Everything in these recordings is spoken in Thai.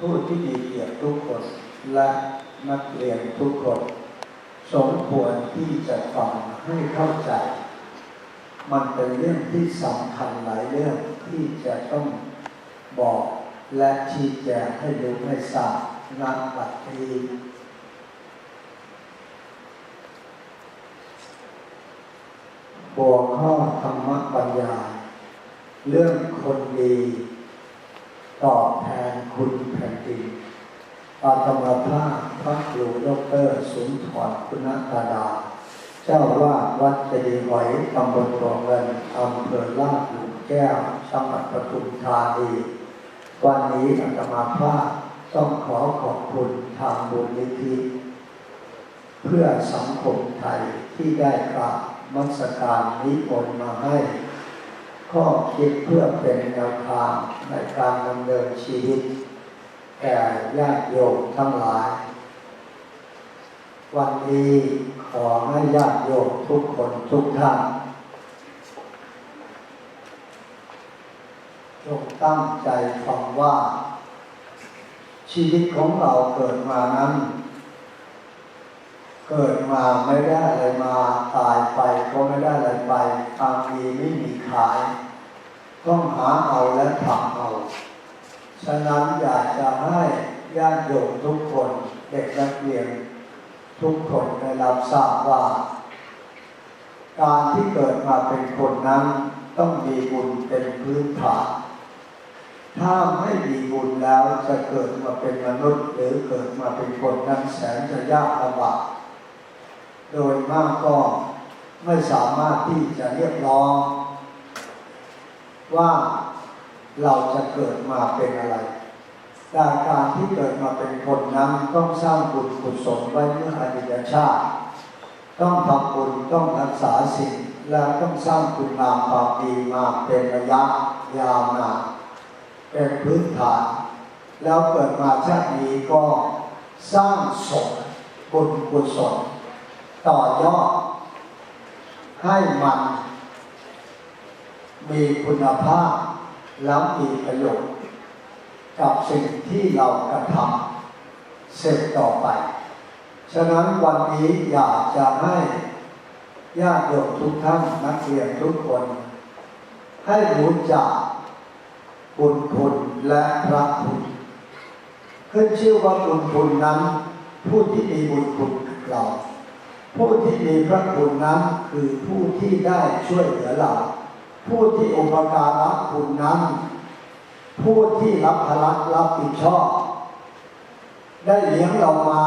ผู้ที่มีเกียรติทุกคนและนักเรียนทุกคน สมควรที่จะฟังให้เข้าใจ มันเป็นเรื่องที่สำคัญหลายเรื่องที่จะต้องบอกและชี้แจงให้รู้ให้ทราบนักบัดนี้หัวข้อธรรมบรรยาเรื่องคนดี ตอบแทนคุณแผ่นดินอาตมาภาพพระครูดอกเตอรสุนทรคุณตาดา เจ้าวาดวัดเจดีย์หอยตำบลบ่อเงินอำเภอลาดหลุมแก้วจังหวัดปทุมธานีวันนี้อาตมาภาพต้องขอขอบคุณทางบุญนิธิเพื่อสังคมไทยที่ได้กราบมัสการนิมนต์มาให้ ข้อคิดเพื่อเป็นแนวทางในการดำเนินชีวิต แก่ญาติโยมทั้งหลาย วันนี้ขอให้ญาติโยมทุกคนทุกท่านจงตั้งใจฟังว่า ชีวิตของเราเกิดมานั้น เกิดมาไม่ได้อะไรมาตายไปก็ไม่ได้อะไรไปทางมีไม่มีขาย ต้องหาเอาและทำเอา ฉะนั้นอยากจะให้ญาติโยมทุกคนเด็กนักเรียนทุกคนได้รับทราบว่า การที่เกิดมาเป็นคนนั้นต้องมีบุญเป็นพื้นฐานถ้าไม่มีบุญแล้วจะเกิดมาเป็นมนุษย์ หรือเกิดมาเป็นคนนั้นแสนจะยากลำบาก โดยมากก็ไม่สามารถที่จะเรียกร้อง ว่าเราจะเกิดมาเป็นอะไรแต่การที่เกิดมาเป็นคนนั้นต้องสร้างบุญกุศลไว้เมื่ออดีตชาติ ต้องทำบุญต้องรักษาสิ่งและต้องสร้างคุณงามความดีมาเป็นระยะยาวนานเป็นพื้นฐาน แล้วเกิดมาชาตินี้ก็สร้างสมบุญกุศล ต่อยอด ให้มัน มีคุณภาพแล้วมีประโยชน์ กับสิ่งที่เรากระทำเสร็จต่อไป ฉะนั้นวันนี้อยากจะให้ญาติโยมทุกท่านนักเรียนทุกคน ให้รู้จักบุญคุณและพระคุณขึ้นชื่อว่าบุญคุณนั้น ผู้ที่มีบุญคุณเรา ผู้ที่มีพระคุณนั้นคือผู้ที่ได้ช่วยเหลือเรา ผู้ที่อุปการะคุณนั้น ผู้ที่รับภาระรับผิดชอบ ได้เลี้ยงเรามา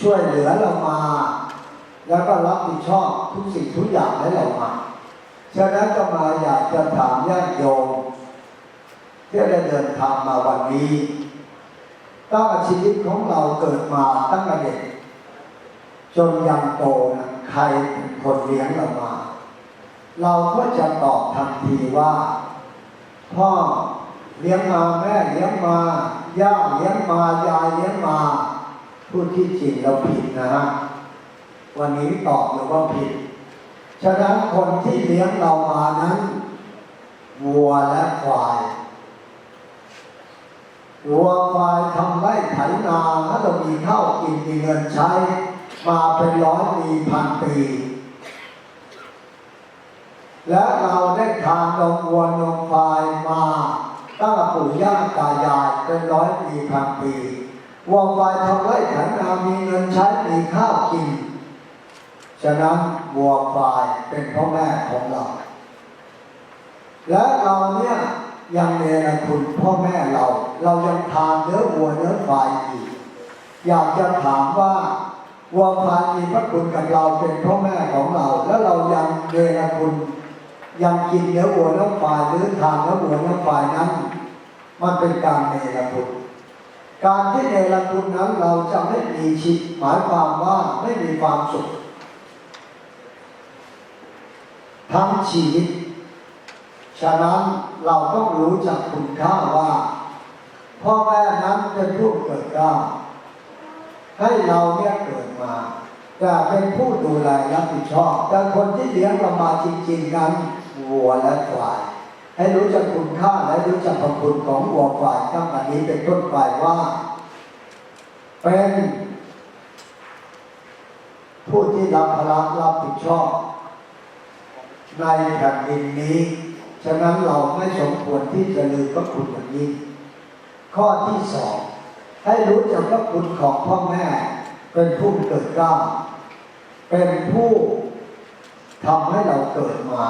ช่วยเหลือเรามา แล้วก็รับผิดชอบทุกสิ่งทุกอย่างให้เรามาฉะนั้นก็มาอยากจะถามญาติโยมที่ได้เดินทางมาวันนี้ตั้งแต่ชีวิตของเราเกิดมาตั้งแต่เด็ก จนยังโตนะใครเป็นคนเลี้ยงเรามา เราก็จะตอบทันทีว่า พ่อเลี้ยงมาแม่เลี้ยงมาย่าเลี้ยงมายายเลี้ยงมาพูดที่จริงเราผิดนะฮะวันนี้ตอบเลยว่าผิด ฉะนั้นคนที่เลี้ยงเรามานั้นวัวและควายวัวควายทำไร่ไถนาถ้าเรามีข้าวกินมีเงินใช้ มาเป็นร้อยปีพันปี และเราได้ทานนมวัวนมควายมาตั้งปู่ย่าตายายเป็นร้อยปีพันปีวัวควายทำไร่ไถนามีเงินใช้มีข้าวกิน ฉะนั้นวัวควายเป็นพ่อแม่ของเรา และเราเนี่ยยังเนรคุณพ่อแม่เรา เรายังทานเนื้อวัวเนื้อควายอีก อยากจะถามว่า วัวควายมีพระคุณกับเราเป็นพ่อแม่ของเรา แล้วเรายังเนรคุณยังกินเนื้อวัวน้อควายหรือทานเนื้อวัวน้อควายนั้น มันเป็นการเนรคุณการที่เนรคุณนั้นเราจะไม่มีชีวิตหมายความว่าไม่มีความสุขทั้งชีวิต ฉะนั้นเราต้องรู้จักคุณค่าว่า พ่อแม่นั้นเป็นผู้เกิดกล้า ให้เราเนี่ยเกิดมาจะเป็นผู้ดูแลรับผิดชอบแต่คนที่เลี้ยงเรามาจริงๆนั้นวัวและควาย ให้รู้จักคุณค่าและรู้จักพระคุณของวัวควายตั้งแต่นี้เป็นต้นไปว่า เป็นผู้ที่รับภาระรับผิดชอบ ในแผ่นดินนี้ ฉะนั้นเราไม่สมควรที่จะลืมพระคุณอย่างนี้ข้อที่สอง ให้รู้จักพระคุณของพ่อแม่ เป็นผู้เกิดกล้าเป็นผู้ทำให้เราเกิดมา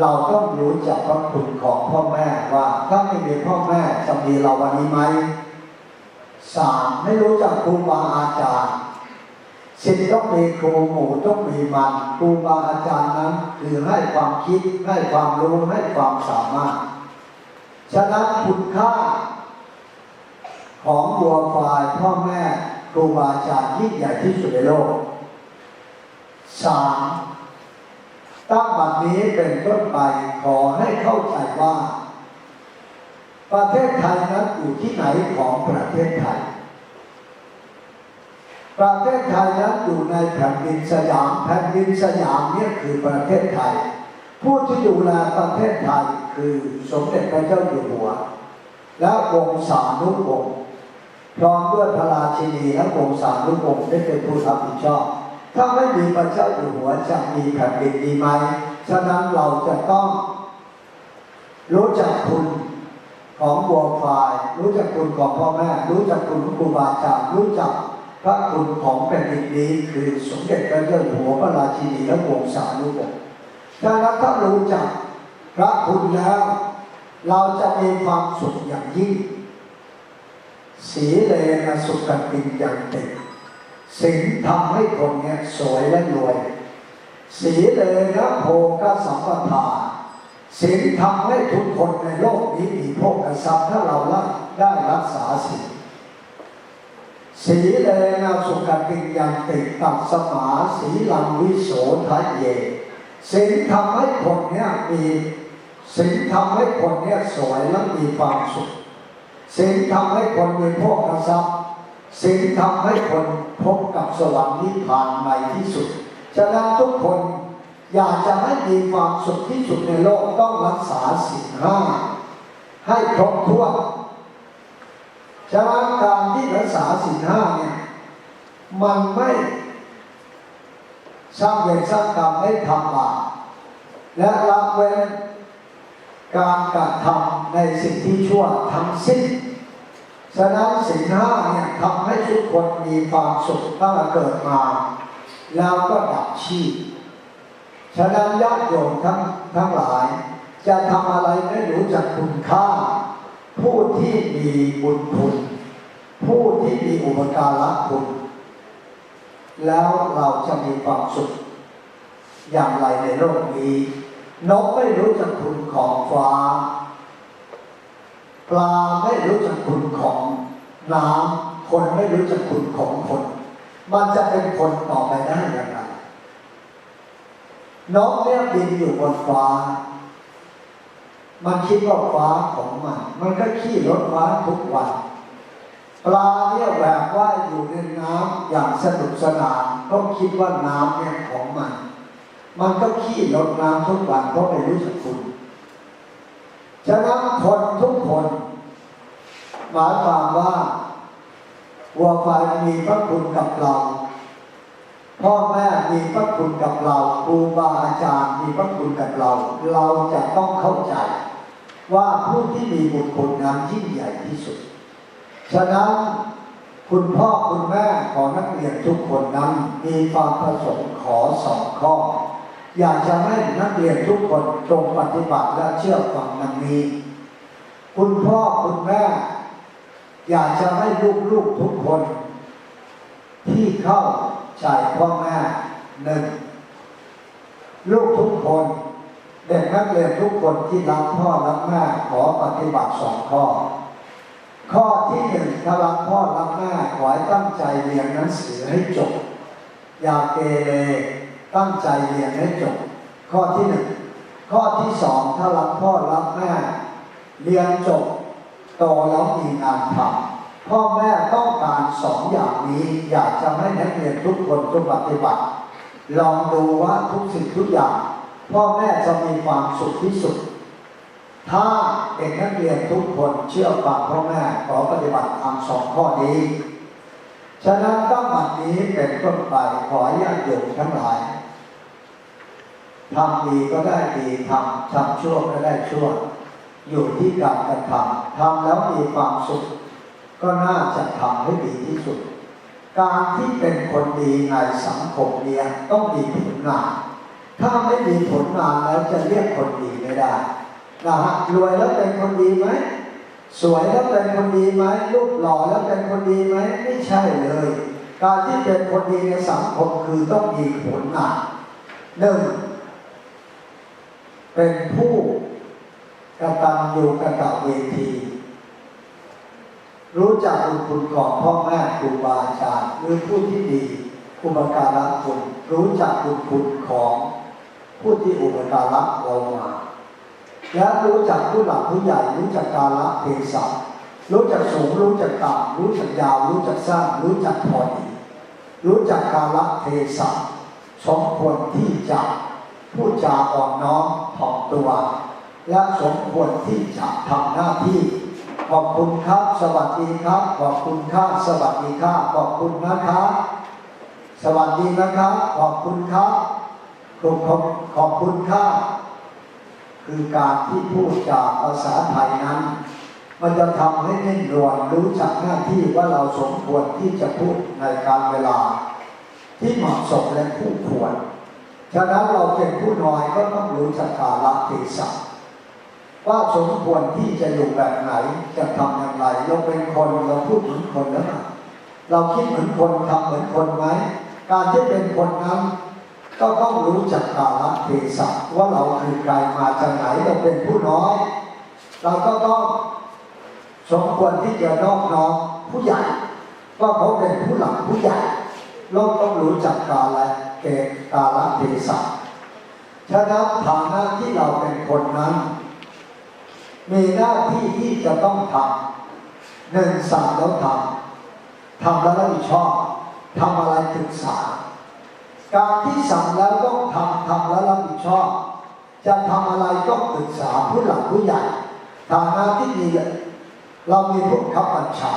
เราต้องรู้จักพระคุณของพ่อแม่ว่า ถ้าไม่มีพ่อแม่จะมีเราวันนี้ไหมสามให้รู้จักครูบาอาจารย์สิ่งต้องมีครูหมู่ต้องมีมันครูบาอาจารย์นั้นคือให้ความคิดให้ความรู้ให้ความสามารถ ฉะนั้นคุณค่า ของวัวควายพ่อแม่ครูบาอาจารย์ยิ่งใหญ่ที่สุดในโลกสามตั้งบัดนี้เป็นต้นไปขอให้เข้าใจว่า ประเทศไทยนั้นอยู่ที่ไหนของประเทศไทย ประเทศไทยนั้นอยู่ในแผ่นดินสยามแผ่นดินสยามนี่คือประเทศไทย ผู้ที่ดูแลประเทศไทยคือสมเด็จพระเจ้าอยู่หัว และวงศานุวงศ์ พร้อมด้วยพระราชินีและวงศานุวงศ์ได้เป็นผู้รับผิดชอบ ถ้าไม่มีพระเจ้าอยู่หัวจะมีแผ่นดินดีไหม ฉะนั้นเราจะต้อง รู้จักคุณของวัวควาย รู้จักคุณของพ่อแม่ รู้จักคุณของครูบาอาจารย์รู้จักพระคุณของแผ่นดินนี้คือสมเด็จพระเจ้าอยู่หัวพระราชินีและวงศานุวงศ์ฉะนั้นถ้ารู้จักพระคุณแล้ว เราจะมีความสุขอย่างยิ่ง สีเลนะสุขติย่างติสิ่งทำให้คนเนี่ยสวยและรวย สีเลนะโภกสัมปทาสิ่งทำให้ทุกคนในโลกนี้มีโภกทรัพย์ถ้าเราละได้รักษาสิสีเลนะสุขติย่างติตัดสมาสีลังวิโสทะเยสิ่งทำให้คนเนี่ยมีสิ่งทำให้คนเนี่ยสวยและมีความสุข สิ่งทำให้คนมีโภคทรัพย์สิ่งทำให้คนพบกับสวรรค์นิพพานในที่สุด ฉะนั้นทุกคนอยากจะให้มีความสุขที่สุดในโลกต้องรักษาสิ่งห้าให้ครบถ้วนฉะนั้นการที่รักษาสิ่งห้าเนี่ยมันไม่สร้างเวรสร้างกรรมไม่ทำบาปและละเว้น การกระทำในสิ่งที่ชั่วทั้งสิ้นฉะนั้นสิ่งห้าเนี่ยทำให้ทุกคนมีความสุขตั้งแต่เกิดมา แล้วก็ดับชีพฉะนั้นญาติโยมทั้งทั้งหลาย จะทำอะไรไม่รู้จักคุณค่า ผู้ที่มีบุญคุณ ผู้ที่มีอุปการะคุณ แล้วเราจะมีความสุขอย่างไรในโลกนี้ นกไม่รู้จักคุณของฟ้า ปลาไม่รู้จักคุณของน้ำคนไม่รู้จักคุณของคน มันจะเป็นคนต่อไปได้อย่างไรนกเนี่ยบินอยู่บนฟ้า มันคิดว่าฟ้าของมัน มันก็ขี่รถฟ้าทุกวัน ปลาเนี่ยแหวกว่ายอยู่ในน้ำอย่างสนุกสนานก็คิดว่าน้ำเนี่ยของมัน มันก็ขี่รถน้ำทุกวันเพราะไม่รู้จักคุณฉะนั้นคนทุกคนหมายความว่าวัวควายมีพระคุณกับเรา พ่อแม่มีพระคุณกับเราครูบาอาจารย์มีพระคุณกับเรา เราจะต้องเข้าใจ ว่าผู้ที่มีบุญคุณนั้นยิ่งใหญ่ที่สุด ฉะนั้นคุณพ่อคุณแม่ของนักเรียนทุกคนนั้นมีความประสงค์ขอสองข้อ อยากจะให้นักเรียนทุกคนจงปฏิบัติและเชื่อฟังมันนี้ คุณพ่อคุณแม่ อยากจะให้ลูกๆทุกคน ที่เข้าใจพ่อแม่หนึ่งลูกทุกคน เด็กนักเรียนทุกคนที่รักพ่อรักแม่ขอปฏิบัติสองข้อ ข้อที่หนึ่งถ้ารักพ่อรักแม่ขอให้ตั้งใจเรียนหนังสือให้จบ อย่าเกเร ตั้งใจเรียนให้จบ ข้อที่หนึ่งข้อที่สองถ้ารักพ่อรักแม่ เรียนจบโตแล้วมีงานทำพ่อแม่ต้องการสองอย่างนี้ อยากจะให้นักเรียนทุกคนจงปฏิบัติ ลองดูว่าทุกสิ่งทุกอย่าง พ่อแม่จะมีความสุขที่สุด ถ้าเด็กนักเรียนทุกคนเชื่อฟังพ่อแม่ขอปฏิบัติตามสองข้อนี้ฉะนั้นตั้งบัดนี้เป็นต้นไปขอให้ญาติโยมทั้งหลาย ทำดีก็ได้ดีทำทำชั่วก็ได้ชั่ว อยู่ที่การกระทำทำแล้วมีความสุข ก็น่าจะทำให้ดีที่สุด การที่เป็นคนดีในสังคมเนี่ยต้องมีผลงาน ถ้าไม่มีผลงานแล้วจะเรียกคนดีไม่ได้นะฮะรวยแล้วเป็นคนดีไหมสวยแล้วเป็นคนดีไหมรูปหล่อแล้วเป็นคนดีไหมไม่ใช่เลย การที่เป็นคนดีในสังคมคือต้องมีผลงานหนึ่ง เป็นผู้กระตัญญูกตเวที รู้จักบุญคุณของพ่อแม่ครูบาอาจารย์หรือผู้ที่ดีอุปการะคุณรู้จักบุญคุณของผู้ที่อุปการะเรามาและรู้จักผู้หลักผู้ใหญ่รู้จักกาละเทศะรู้จักสูงรู้จักต่ำรู้จักยาว รู้จักสั้นรู้จักพอดีรู้จักกาละเทศะสมควรที่จะ พูดจาอ่อนน้อมถ่อมตัว และสมควรที่จะทำหน้าที่ ขอบคุณครับ สวัสดีครับ ขอบคุณครับสวัสดีครับขอบคุณนะครับสวัสดีนะครับ ขอบคุณครับขอบขอบขอบคุณครับคือการที่พูดจาภาษาไทยนั้น มันจะทำให้เน่นรวนรู้จักหน้าที่ว่าเราสมควรที่จะพูดในการเวลา ที่เหมาะสมและคู่ควร ฉะนั้นเราเป็นผู้น้อยก็ต้องรู้จักกาลเทศะว่าสมควรที่จะอยู่แบบไหนจะทำอย่างไรเราเป็นคนเราพูดเหมือนคนแล้วนะเราคิดเหมือนคนทำเหมือนคนไหมการที่เป็นคนนั้นก็ต้องรู้จักกาลเทศะว่าเราคือใครมาจากไหนเราเป็นผู้น้อย เราก็ต้องสมควรที่จะนอบน้อมผู้ใหญ่ว่าเขาเป็นผู้หลักผู้ใหญ่เราต้องรู้จักกาล เกกาลเทศะฉะนั้นฐานะที่เราเป็นคนนั้น มีหน้าที่ที่จะต้องทำหนึ่งสั่งแล้วทำทำแล้วรับผิดชอบทำอะไรศึกษา การที่สั่งแล้วต้องทำทำแล้วรับผิดชอบ จะทำอะไรต้องปรึกษาผู้หลักผู้ใหญ่ฐานะที่ดีเรามีผู้ขับบัญชา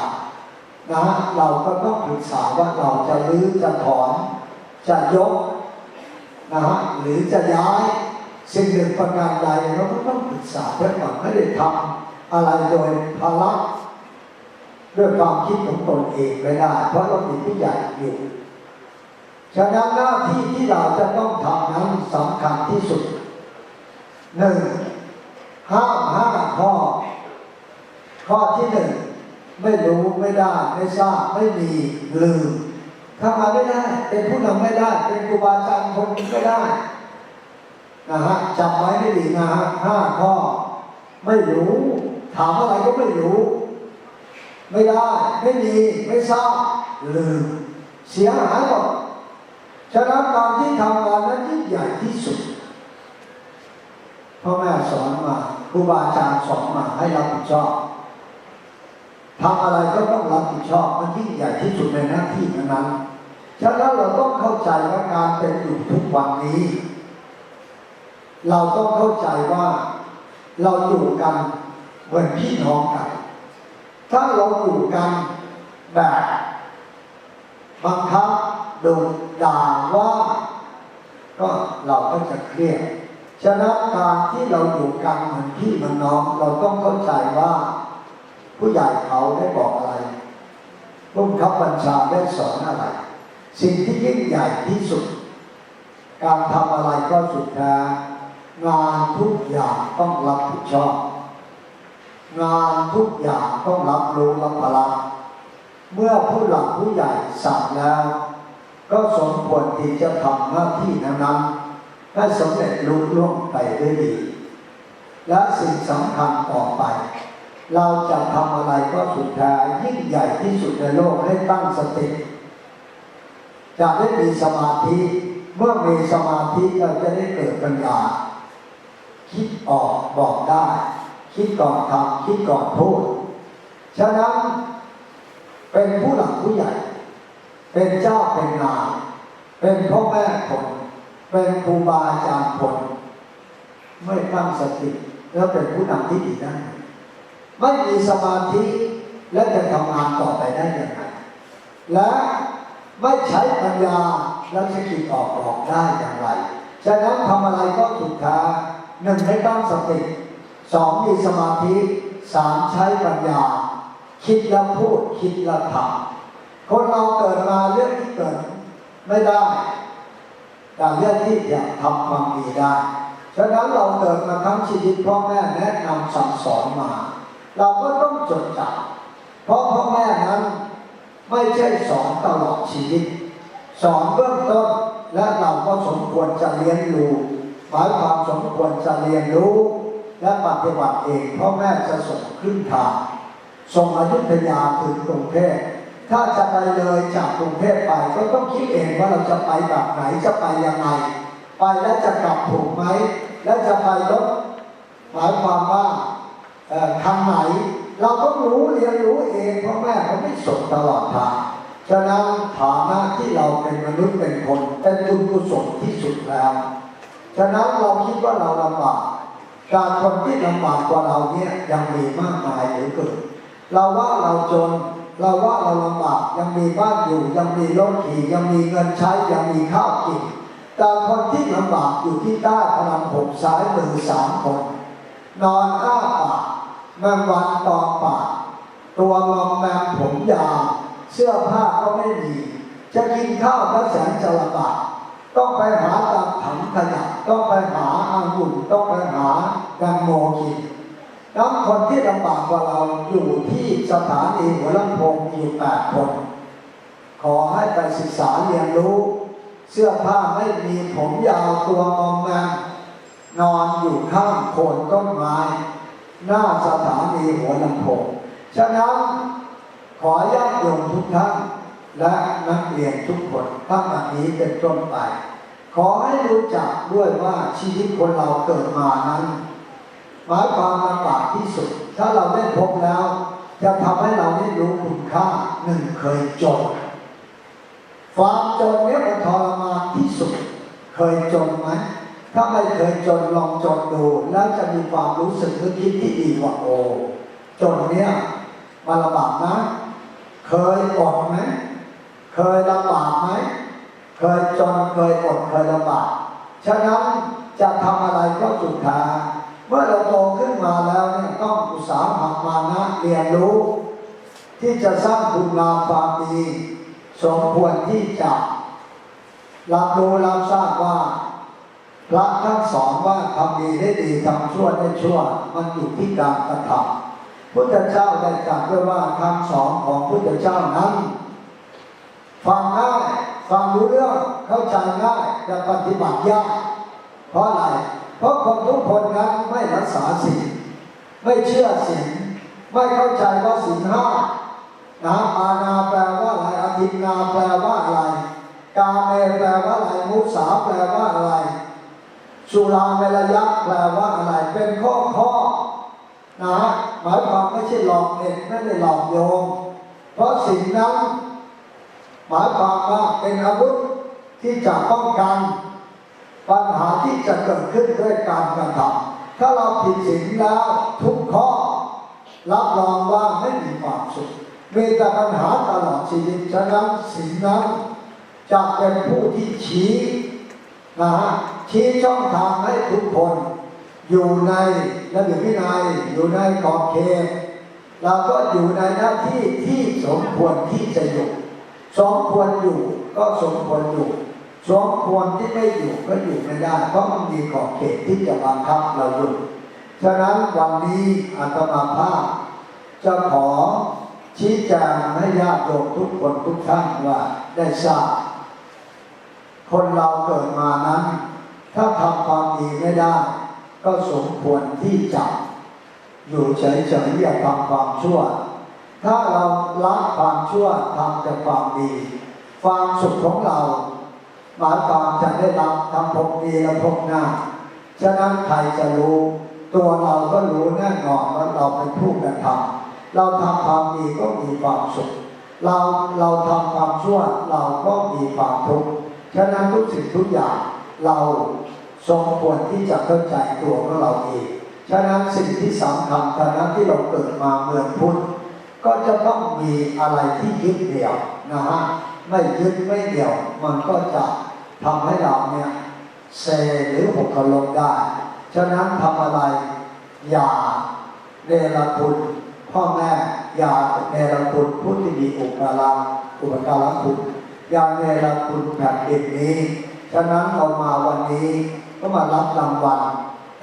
นะฮะเราก็ต้องปรึกษาว่าเราจะรื้อจะถอน จะยกนะฮะหรือจะย้ายสิ่งหนึ่งประการใดเราก็ต้องปรึกษาเพื่อนก่อนไม่ได้ทำอะไรโดยภาระด้วยความคิดของตนเองไม่ได้ เพราะเรามีผู้ใหญ่อยู่ฉะนั้นหน้าที่ที่เราจะต้องทำนั้นสำคัญที่สุดหนึ่งห้ามห้าข้อ ข้อที่หนึ่งไม่รู้ไม่ได้ ไม่ทราบไม่มีลืม ทำมาไม่ได้ เป็นผู้นำไม่ได้ เป็นครูบาอาจารย์คนไม่ได้นะฮะจำไว้ให้ดีนะฮะห้าข้อ ไม่รู้ ถามอะไรก็ไม่รู้ ไม่ได้ ไม่มี ไม่ทราบลืมเสียหายหมดฉะนั้นการที่ทำงานนั้นยิ่งใหญ่ที่สุดพ่อแม่สอนมาครูบาอาจารย์สอนมาให้รับผิดชอบทำอะไรก็ต้องรับผิดชอบมันยิ่งใหญ่ที่สุดในหน้าที่นั้น ฉะนั้นเราต้องเข้าใจว่าการเป็นอยู่ทุกวันนี้ เราต้องเข้าใจว่าเราอยู่กันเหมือนพี่น้องกัน ถ้าเราอยู่กันแบบบังคับโดุด่าว่า ก็เราก็จะเครียดฉะนั้นการที่เราอยู่กันเหมือนพี่เหมือนน้อง เราต้องเข้าใจว่า ผู้ใหญ่เขาได้บอกอะไรผู้บังคับบัญชาได้สอนอะไร สิ่งที่ยิ่งใหญ่ที่สุด การทำอะไรก็สุดแท้งานทุกอย่างต้องรับผิดชอบ งานทุกอย่างต้องรับรู้รับภาระเมื่อผู้หลักผู้ใหญ่สั่งแล้ว ก็สมควรที่จะทำหน้าที่นั้นๆให้สำเร็จลุล่วงไปด้วยดี และสิ่งสำคัญต่อไป เราจะทำอะไรก็สุดท้ายยิ่งใหญ่ที่สุดในโลกให้ตั้งสติ จะได้มีสมาธิ เมื่อมีสมาธิเราจะได้เกิดปัญญา คิดออกบอกได้ คิดก่อนทำคิดก่อนพูด ฉะนั้นเป็นผู้หลักผู้ใหญ่ เป็นเจ้าเป็นนายเป็นพ่อแม่คนเป็นครูบาอาจารย์คนไม่ตั้งสติ แล้วเป็นผู้นำที่ดีได้ไม่มีสมาธิและจะทำงานต่อไปได้อยังไงและ ไม่ใช้ปัญญาแล้วจะคิดออกออกได้อย่างไร ฉะนั้นทำอะไรก็ถูกทางหนึ่งให้ตั้งสติสองมีสมาธิสามใช้ปัญญา คิดแล้วพูดคิดแล้วทำคนเราเกิดมาเรื่องที่เกิดไม่ได้แต่เรื่องที่จะทำความดีได้ฉะนั้นเราเกิดมาทั้งชีวิตพ่อแม่แนะนำสั่งสอนมา เราก็ต้องจดจำเพราะพ่อแม่นั้น ไม่ใช่สอนตลอดชีวิต สอนเบื้องต้นและเราก็สมควรจะเรียนรู้หมายความสมควรจะเรียนรู้ และปฏิบัติเองพ่อแม่จะส่งขึ้นทางส่งอยุธยาถึงกรุงเทพถ้าจะไปเลยจากกรุงเทพไปก็ต้องคิดเองว่าเราจะไปแบบไหนจะไปยังไง ไปแล้วจะกลับถูกไหม แล้วจะไปรถหมายความว่าเอ่อทางไหน เราก็รู้เรียนรู้เองเพราะแม่เขาไม่ส่งตลอดทางฉะนั้นฐานะที่เราเป็นมนุษย์เป็นคนเป็นบุญกุศลที่สุดแล้วฉะนั้นเราคิดว่าเราลำบากการคนที่ลำบากกว่าเราเนี่ยยังมีมากมายเหลือเกินเราว่าเราจนเราว่าเราลำบากยังมีบ้านอยู่ยังมีรถขี่ยังมีเงินใช้ยังมีข้าวกินแต่คนที่ลำบากอยู่ที่ใต้พลังผมซ้ายมือสามคน นอนอ้าปาก แมงวันตอมปากตัวมอมแมมผมยาวเสื้อผ้าก็ไม่มี จะกินข้าวก็แสนจะลำบากต้องไปหาตามถังขยะต้องไปหาอางุ่นต้องไปหาแตงโมกินแล้วคนที่ลำบากกว่าเราอยู่ที่สถานีหัวลำโพงมีอยู่แปดคน ขอให้ไปศึกษาเรียนรู้ เสื้อผ้าไม่มีผมยาวตัวมอมแมมนอนอยู่ข้างโคนต้นไม้ หน้าสถานีหัวลำโพงฉะนั้นขอญาติโยมทุกท่านและนักเรียนทุกคนตั้งแต่นี้เป็นต้นไป ขอให้รู้จักด้วยว่าชีวิตคนเราเกิดมานั้นหมายความลำบากที่สุด ถ้าเราได้พบแล้ว จะทำให้เราได้รู้คุณค่าหนึ่งเคยจนความจนเนี่ยมันทรมานที่สุด เคยจนไหม ถ้าไม่เคยจนลองจนดู แล้วจะมีความรู้สึกนึกคิดที่ดีว่าโอ้จนเนี่ยมันลำบากนะ เคยอดไหมเคยลำบากไหมเคยจนเคยอดเคยลำบากฉะนั้นจะทำอะไรก็สุดทางเมื่อเราโตขึ้นมาแล้วเนี่ยต้องอุตสาหะมานะเรียนรู้ ที่จะสร้างคุณงามความดีสมควรที่จะรับรู้รับทราบว่า พระท่านสอนว่าทำดีได้ดีทำชั่วได้ชั่ว มันอยู่ที่การกระทำพุทธเจ้าได้ตรัสไว้ว่าคำสอนของพุทธเจ้านั้น ฟังง่ายฟังรู้เรื่องเข้าใจง่ายแต่ปฏิบัติยากเพราะอะไรเพราะคนทุกคนนั้นไม่รักษาศีลไม่เชื่อศีลไม่เข้าใจว่าศีลห้านะอานาแปลว่าอะไรอธินนาแปลว่าอะไร กาเมแปลว่าอะไรมุสาแปลว่าอะไร สุราเมรยะแปลว่าอะไร เป็นข้อข้อนะหมายความไม่ใช่หลอกเด็กไม่ได้หลอกโยม เพราะสิ่งนั้น หมายความว่าเป็นอาวุธที่จะป้องกัน ปัญหาที่จะเกิดขึ้นด้วยการกระทำถ้าเราผิดศีลแล้วทุกข้อ รับรองว่าไม่มีความสุขมีแต่ปัญหาตลอดชีวิตฉะนั้นศีลนั้นจะเป็นผู้ที่ชี้ นะฮะชี้ช่องทางให้ทุกคน อยู่ในระเบียบวินัยอยู่ในขอบเขตเราก็อยู่ในหน้าที่ที่สมควรที่จะอยู่ สมควรอยู่ก็สมควรอยู่ สมควรที่ไม่อยู่ก็อยู่ไม่ได้เพราะมันมีขอบเขตที่จะบังคับเราอยู่ ฉะนั้นวันนี้อาตมาภาพ จะขอชี้แจงให้ญาติโยมทุกคนทุกท่านว่าได้ทราบ คนเราเกิดมานั้น ถ้าทำความดีไม่ได้ ก็สมควรที่จะอยู่เฉยๆอย่าทำความชั่ว ถ้าเราละความชั่วทำแต่ความดี ความสุขของเราหมายความจะได้รับทำภพดีและภพหน้าฉะนั้นใครจะรู้ ตัวเราก็รู้แน่นอนว่าเราเป็นผู้กระทำเราทำความดีก็มีความสุข เราเราทำความชั่วเราก็มีความทุกข์ ฉะนั้นทุกสิ่งทุกอย่างเราสมควรที่จะเข้าใจตัวของเราเองฉะนั้นสิ่งที่สำคัญตอนนั้นที่เราเกิดมาเมืองพุทธก็จะต้องมีอะไรที่ยึดเหนี่ยวนะฮะไม่ยึดไม่เดี่ยว มันก็จะทำให้เราเนี่ยเซหรือหกล้มได้ ฉะนั้นทำอะไร อย่าเนรคุณพ่อแม่อย่าเนรคุณผู้ที่มีอุปการะอุปการะคุณ อย่าเนรคุณแผ่นดินนี้ ฉะนั้นเรามาวันนี้ก็มารับรางวัล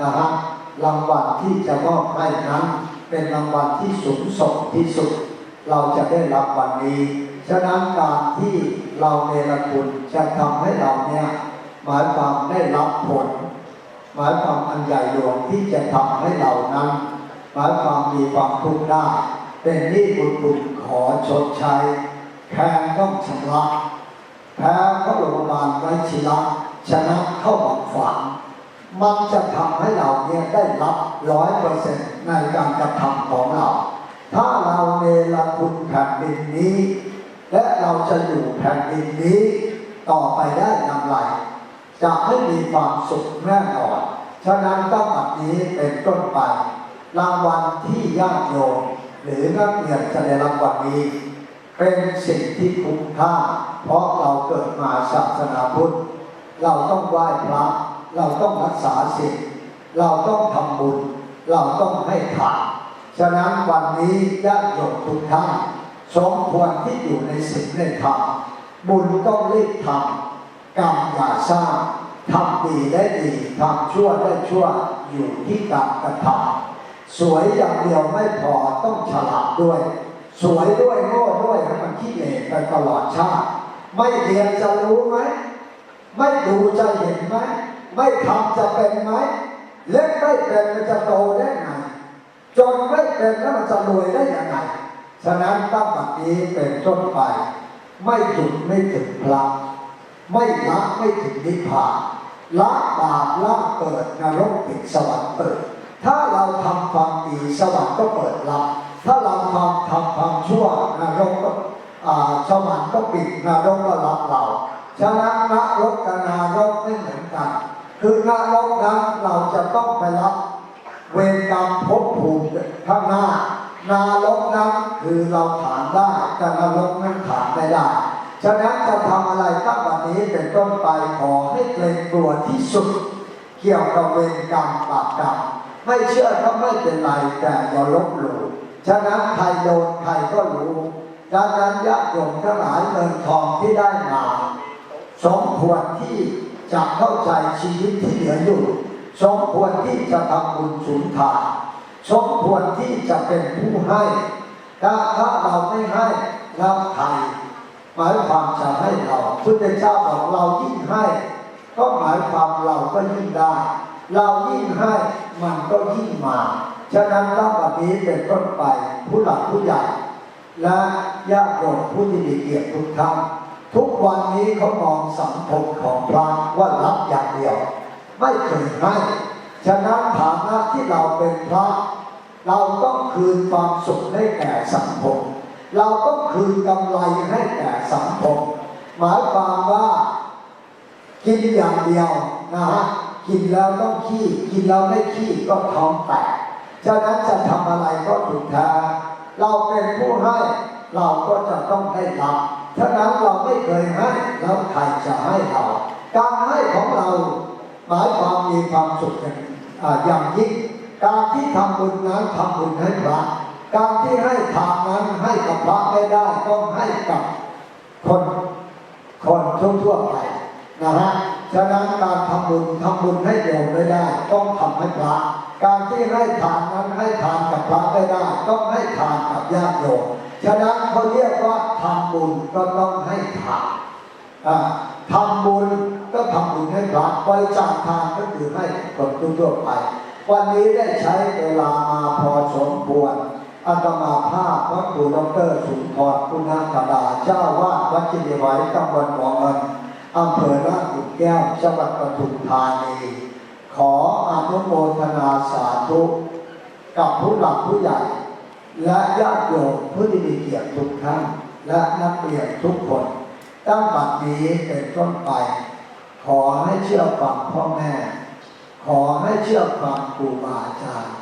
นะฮะรางวัลที่จะมอบให้นั้น เป็นรางวัลที่สูงส่งที่สุด เราจะได้รับวันนี้ ฉะนั้นการที่เราเนรคุณจะทำให้เราเนี่ยหมายความได้รับผล หมายความอันใหญ่หลวงที่จะทำให้เรานั้น หมายความมีความทุกข์ได้ เป็นนี้บุญบุญขอชดใช้แพงต้องชำระ แพ้เข้าโรงพยาบาลไวชีระชนะเข้าบังฝังมันจะทำให้เราเนี่ยได้รับร้อยเปอร์เซ็นต์ในการกระทำของเรา ถ้าเราเนรคุณแผ่นดินนี้ และเราจะอยู่แผ่นดินนี้ ต่อไปได้อย่างไรจะไม่มีความสุขแน่นอน ฉะนั้นตั้งแต่นี้เป็นต้นไป รางวัลที่ญาติโยมหรือนักเรียนจะได้รับวันนี้ เป็นสิ่งที่คุ้มค่า เพราะเราเกิดมาศาสนาพุทธ เราต้องไหว้พระ เราต้องรักษาศีลเราต้องทำบุญ เราต้องให้ทานฉะนั้นวันนี้ญาติโยมทุกท่านสมควรที่อยู่ในศีลในธรรมบุญต้องรีบทำกรรมอย่าสร้างทำดีได้ดีทำชั่วได้ชั่วอยู่ที่การกระทำสวยอย่างเดียวไม่พอต้องฉลาดด้วย สวยด้วยโง่ด้วยให้มันขี้เหร่ไปตลอดชาติ ไม่เรียนจะรู้ไหม ไม่ดูจะเห็นไหม ไม่ทำจะเป็นไหม เล็กไม่เป็นมันจะโตได้ไงจนไม่เป็นแล้วมันจะรวยได้ยังไง ฉะนั้นตั้งแต่นี้เป็นต้นไป ไม่หยุดไม่ถึงพระ ไม่ละไม่ถึงนิพพานละบาปละเปิดนรกปิดสวรรค์เปิด ถ้าเราทำความดีสวรรค์ก็เปิดรับ ถ้าเราทำทำความชั่วนรกก็อ่าสวรรค์ก็ปิดนรกก็รับเราฉะนั้นนรกกับนรกไม่เหมือนกัน คือนรกนั้นเราจะต้องไปรับเวรกรรมภพภูมิข้างหน้านรกนั้นคือเราถามได้แต่นรกนั้นถามไม่ได้ฉะนั้นจะทำอะไรตั้งวันนี้เป็นต้นไปขอให้เกรงกลัวที่สุด เกี่ยวกับเวรกรรมบาปกรรมไม่เชื่อก็ไม่เป็นไรแต่อย่าลบหลู่ ฉะนั้นใครโดนใครก็รู้ดังนั้นญาติโยมทั้งหลายเงินทองที่ได้มาสมควรที่จะเข้าใจชีวิตที่เหลืออยู่สมควรที่จะทำบุญสูญทานสมควรที่จะเป็นผู้ให้ถ้าถ้าเราไม่ให้แล้วใครหมายความจะให้เราพุทธเจ้าบอกเรายิ่งให้ ก็หมายความเราก็ยิ่งได้ เรายิ่งให้มันก็ยิ่งมา ฉะนั้นตั้งแต่นี้เป็นต้นไปผู้หลักผู้ใหญ่ และญาติโยมผู้ที่มีเกียรติทุกท่านทุกวันนี้เขามองสังคมของพระว่ารับอย่างเดียว ไม่เคยให้ฉะนั้นฐานะที่เราเป็นพระ เราต้องคืนความสุขให้แก่สังคมเราต้องคืนกำไรให้แก่สังคมหมายความว่ากินอย่างเดียวนะฮะกินแล้วต้องขี้ กินแล้วไม่ขี้ก็ท้องแตก ฉะนั้นจะทำอะไรก็ถูกทางเราเป็นผู้ให้เราก็จะต้องได้รับฉะนั้นเราไม่เคยให้แล้วใครจะให้เรา การให้ของเราหมายความมีความสุขอย่างยิ่งการที่ทำบุญนั้นทำบุญให้พระการที่ให้ทานนั้นให้กับพระไม่ได้ต้องให้กับคนคนทั่วๆไปนะฮะฉะนั้นการทำบุญทำบุญให้โยมไม่ได้ ต้องทำให้พระ การที่ให้ทานนั้นให้ทานกับพระไม่ได้ต้องให้ทานกับญาติโยมฉะนั้นเขาเรียกว่าทำบุญก็ต้องให้ทานอ่าทำบุญก็ทำบุญให้พระบริจาคทานก็คือให้คนทั่วไป วันนี้ได้ใช้เวลามาพอสมควรอาตมาภาพพระครูดรสุนทรคุณากดาเจ้าวาดวัดจิริไว้ตำบลบ่อเงินอำเภอลาดหลุมแก้วจังหวัดปทุมธานี ขออนุโมทนา ธุกับผู้หลักผู้ใหญ่ และญาติโยมผู้ที่มีเกียรติทุกท่านและนักเรียนทุกคนตั้งบัดนี้เป็นต้นไป ขอให้เชื่อฟังพ่อแม่ ขอให้เชื่อฟังครูบาอาจารย์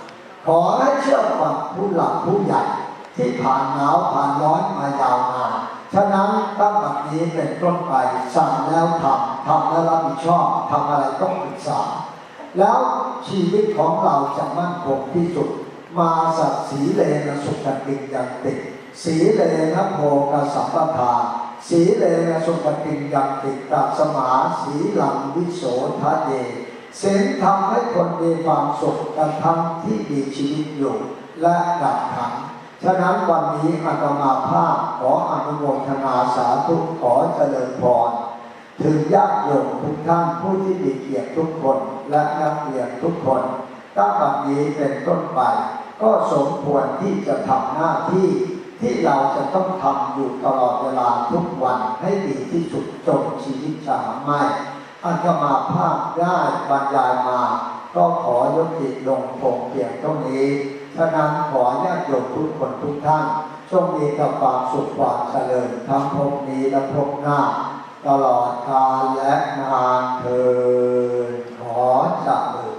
ขอให้เชื่อฟังผู้หลักผู้ใหญ่ ที่ผ่านหนาวผ่านร้อนมายาวนานฉะนั้นตั้งแต่นี้เป็นต้นไปสั่งแล้วทำทำแล้วรับผิดชอบทำอะไรต้องปรึกษาแล้ว ชีวิตของเราจะมั่นคงที่สุด มาสัตสีเลนะสุขติยังติสีเลนะโพกสัมปทา สีเลนะสุขติยังติตัสมาสีหลังวิโสทะเยเส้นทำให้คนมีความสุขกระทั่งที่มีชีวิตอยู่ และดับขันฉะนั้นวันนี้อาตมาภาพขออนุโมทนาสาธุขอเจริญพร ถึงญาติโยมทุกท่านผู้ที่มีเกียรติทุกคนและนักเรียนทุกคนตั้งแต่นี้เป็นต้นไป ก็สมควรที่จะทำหน้าที่ที่เราจะต้องทำอยู่ตลอดเวลาทุกวันให้ดีที่สุดจนชีวิตจะไม่อันตมาภาพได้บรรยายมา ก็ขอยกจิตลงคงเพียงเท่านี้ ฉะนั้นขอญาติโยมทุกคนทุกท่านจงมีแต่ความสุขความเจริญทั้งภพนี้และภพหน้า ตลอดกาลและนานเธอขอจับมือ